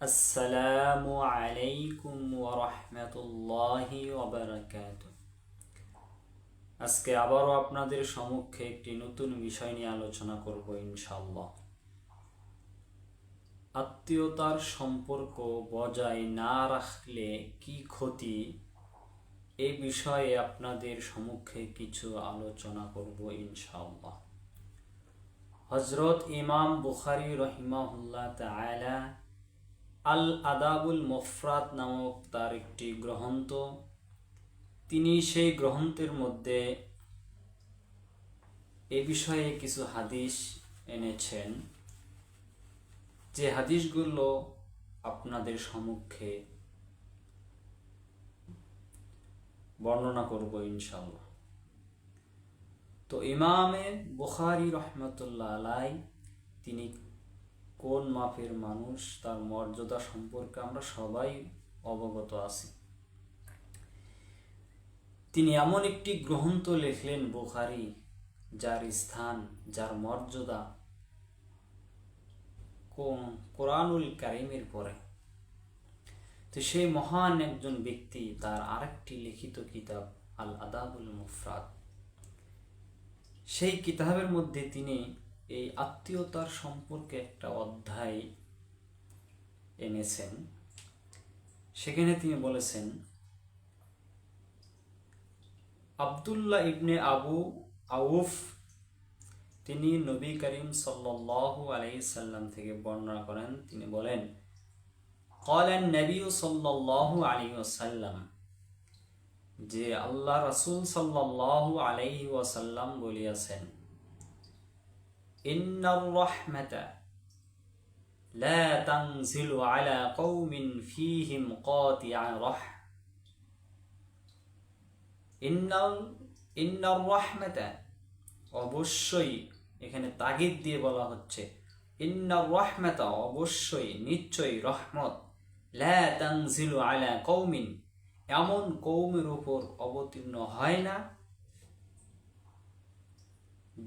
আসসালামু আলাইকুম ওরহমতুল্লাহি ওবরাকাত আজকে আবারও আপনাদের সম্মুখে একটি নতুন বিষয় নিয়ে আলোচনা করব ইনশাল্লাহ আত্মীয়তার সম্পর্ক বজায় না রাখলে কি ক্ষতি? এই বিষয়ে আপনাদের সম্মুখে কিছু আলোচনা করব ইনশাআল্লাহ। হজরত ইমাম বুখারি রহিমাহুল্লাহ তাআলা আল আদাবুল মফরাত নামক তার একটি গ্রন্থ। তিনি সেই গ্রন্থের মধ্যে এ বিষয়ে কিছু হাদিস এনেছেন, যে হাদিসগুলো আপনাদের সম্মুখে বর্ণনা করব ইনশাল্লাহ তো ইমামে বুখারি রহমতুল্লাহ আলাই তিনি কোন মাপের মানুষ তার মর্যাদা সম্পর্কে আমরা সবাই অবগত আছি। তিনি এমন একটি গ্রন্থ লিখলেন বোখারি, যার স্থান, যার মর্যাদা কোরআনুল কারিমের পরে। তো সেই মহান একজন ব্যক্তি তার আরেকটি লিখিত কিতাব আল আদাবুল মুফরাদ। সেই কিতাবের মধ্যে তিনি এই আত্মীয়তার সম্পর্কে একটা অধ্যায় এনেছেন। সেখানে তিনি বলেছেন, আবদুল্লাহ ইবনে আবু আউফ, তিনি নবী করিম সাল্লাল্লাহু আলাইহি সাল্লাম থেকে বর্ণনা করেন। তিনি বলেন কলেন নবী সাল্লাল্লাহু আলী ওসাল্লাম যে আল্লাহ রসুল সাল্লাল্লাহু আলাইহি ওয়াসাল্লাম বলিয়াছেন অবশ্যই এখানে তাগিদ দিয়ে বলা হচ্ছে ইন্নার রহমাতা অবশ্যই নিশ্চয়ই রহমত। লা আলা কৌমিন এমন কৌমের উপর অবতীর্ণ হয় না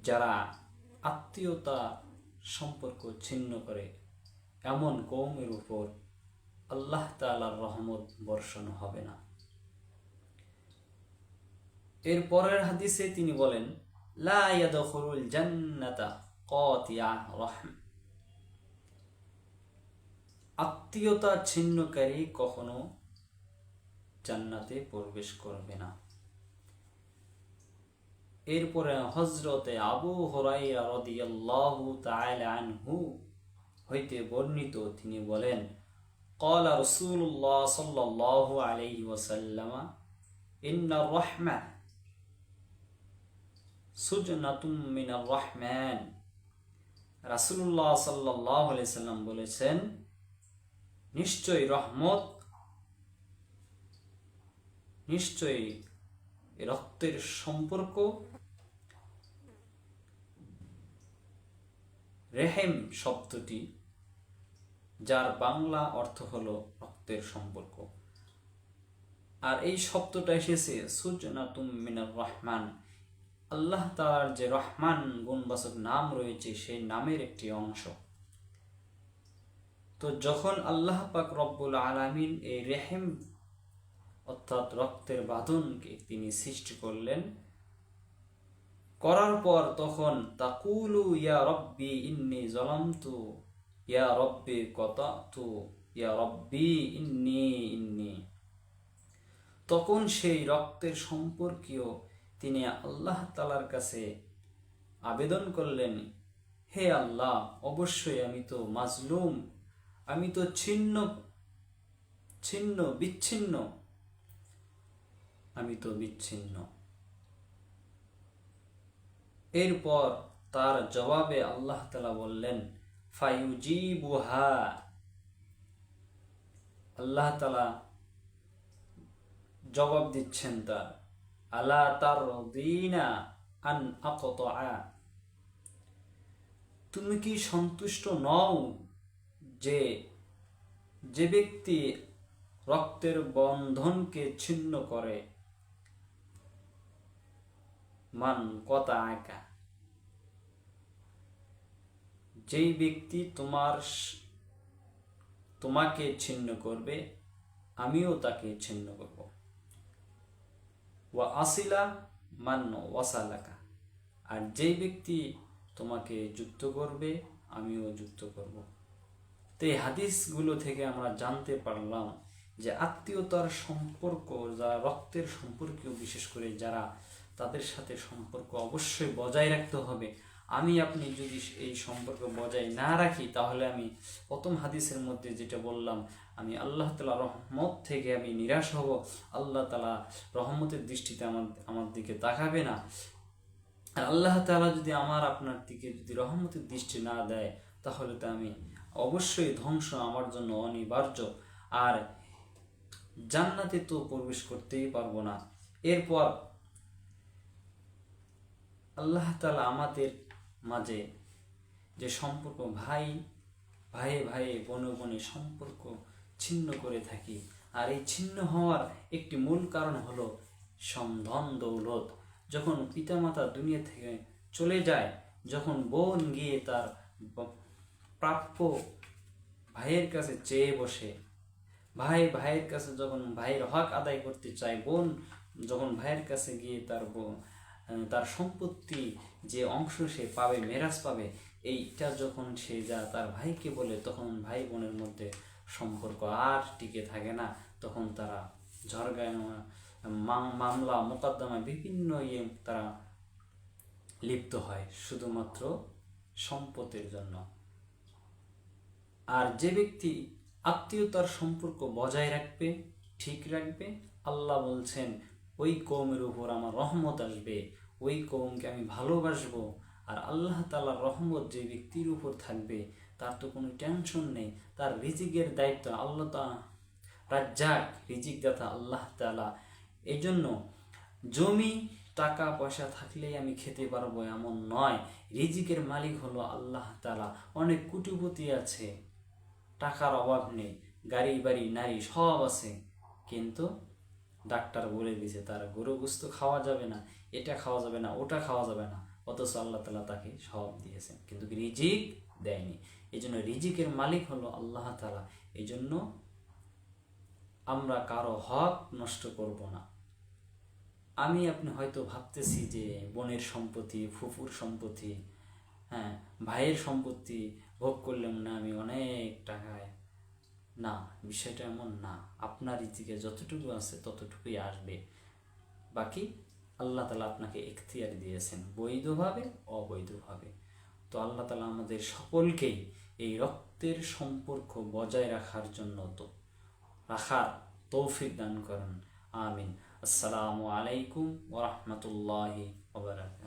যারা আত্মীয়তা সম্পর্ক ছিন্ন করে, এমন কৌমের উপর আল্লাহ তালার রহমত বর্ষণ হবে না। এর পরের হাদিসে তিনি বলেন আত্মীয়তা ছিন্নকারী কখনো জান্নাতে প্রবেশ করবে না। এরপরে হজরতে আবু হরাইরা রাদিয়াল্লাহু তাআলা আনহু হইতে বর্ণিত তিনি বলেন قال رسول الله صلى الله عليه وسلم إن الرحمة سجنة من الرحمن রাসূলুল্লাহ সাল্লাল্লাহু আলাইহি সাল্লাম বলেছেন নিশ্চয়ই রহমত নিশ্চয়ই রক্তের সম্পর্ক, রেহেম শব্দটি, যার বাংলা অর্থ হলো রক্তের সম্পর্ক। আর এই শব্দটা এসেছে, সুজনাতুম মিনার রহমান। আল্লাহ তার যে রহমান গুণবাচক নাম রয়েছে, সেই নামের একটি অংশ। তো যখন আল্লাহ পাক রব্বুল আলামিন এই রেহেম অর্থাৎ রক্তের বাঁধনকে তিনি সৃষ্টি করলেন। করার পর তখন তাকুলু, ইয়া রব্বি, ইন্নি জলামতু, ইয়া রব্বি কতাতু, ইয়া রব্বি, ইন্নি ইন্নি। তখন সেই রক্তের সম্পর্কীয় তিনি আল্লাহ তালার কাছে আবেদন করলেন, হে আল্লাহ, অবশ্যই আমি তো মাজলুম, আমি তো ছিন্ন ছিন্ন, বিচ্ছিন্ন আমি তো বিচ্ছিন্ন। এরপর তার জবাবে আল্লাহ তালা বললেন ফাইউজিবুহা আল্লাহ তালা জবাব দিচ্ছেন তার, আলা তার দিনা আন আকত তুমি কি সন্তুষ্ট নও যে যে ব্যক্তি রক্তের বন্ধনকে ছিন্ন করে মান কথা একা যেই ব্যক্তি তোমার তোমাকে ছিন্ন করবে, আমিও তাকে ছিন্ন করব। ওয়া আসিলা মান্য ওয়াসালাকা। আর যেই ব্যক্তি তোমাকে যুক্ত করবে, আমিও যুক্ত করব। তো এই হাদিসগুলো থেকে আমরা জানতে পারলাম যে আত্মীয়তার সম্পর্ক যারা রক্তের সম্পর্কীয় বিশেষ করে যারা তাদের সাথে সম্পর্ক অবশ্যই বজায় রাখতে হবে। আমি, আপনি যদি এই সম্পর্ক বজায় না রাখি, তাহলে আমি প্রথম হাদিসের মধ্যে যেটা বললাম, আমি আল্লাহ তালা রহমত থেকে আমি নিরাশ হব। আল্লাহ তালা রহমতের দৃষ্টিতে আমার আমার দিকে তাকাবে না। আর আল্লাহ তালা যদি আমার, আপনার দিকে যদি রহমতের দৃষ্টি না দেয়, তাহলে তো আমি অবশ্যই ধ্বংস আমার জন্য অনিবার্য। আর জান্নাতে তো প্রবেশ করতেই পারব না। এরপর আল্লাহ তালা আমাদের মাঝে যে সম্পর্ক ভাই ভাইয়ে ভাইয়ে বনে বনে সম্পর্ক ছিন্ন করে থাকি। আর এই ছিন্ন হওয়ার একটি মূল কারণ হলো সমধন দৌলত। যখন পিতামাতা দুনিয়া থেকে চলে যায় যখন বোন গিয়ে তার প্রাপ্য ভাইয়ের কাছে চেয়ে বসে ভাই ভাইয়ের কাছে যখন ভাইয়ের হক আদায় করতে চায় বোন যখন ভাইয়ের কাছে গিয়ে তার ব- আহ, তার সম্পত্তি যে অংশ সে পাবে, মেরাজ পাবে, এইটা যখন সে যা তার ভাইকে বলে, তখন ভাই বোনের মধ্যে সম্পর্ক আর টিকে থাকে না। তখন তারা ঝড়গায় মামলা মোকদ্দমা বিভিন্ন ইয়ে তারা লিপ্ত হয় শুধুমাত্র সম্পদের জন্য। আর যে ব্যক্তি আত্মীয়তার সম্পর্ক বজায় রাখবে, ঠিক রাখবে, আল্লাহ বলছেন ওই কৌমের উপর আমার রহমত আসবে, ওই কৌমকে আমি ভালোবাসবো। আর আল্লাহ তালার রহমত যে ব্যক্তির উপর থাকবে, তার তো কোনো টেনশন নেই। তার রিজিকের দায়িত্ব আল্লাহ তা, রাজ্জাক রিজিক দাতা আল্লাহ তালা এই জন্য জমি, টাকা, পয়সা থাকলেই আমি খেতে পারব এমন নয়। রিজিকের মালিক হলো আল্লাহ তালা অনেক কুটিপতি আছে, টাকার অভাব নেই, গাড়ি, বাড়ি, নারী সব আছে। কিন্তু ডাক্তার বলে দিয়েছে, তার গরু গুস্ত খাওয়া যাবে না, এটা খাওয়া যাবে না, ওটা খাওয়া যাবে না। অথচ আল্লাহ তালা তাকে সব দিয়েছেন, কিন্তু রিজিক দেয়নি। এই জন্য রিজিকের মালিক হলো আল্লাহ তালা এই জন্য আমরা কারও হক নষ্ট করব না। আমি, আপনি হয়তো ভাবতেছি যে বোনের সম্পত্তি, ফুফুর সম্পত্তি হ্যাঁ ভাইয়ের সম্পত্তি ভোগ করলাম না আমি অনেক টাকায়। না, বিষয়টা এমন না। আপনার ইতিকে যতটুকু আছে ততটুকুই আসবে। বাকি আল্লাহ তালা আপনাকে এখতিয়ার দিয়েছেন, বৈধভাবে, অবৈধভাবে। তো আল্লাহ তালা আমাদের সকলকেই এই রক্তের সম্পর্ক বজায় রাখার জন্য তো রাখার তৌফিক দান করেন। আমিন। আসসালামু আলাইকুম ওরহমতুল্লাহি ওবরাকাত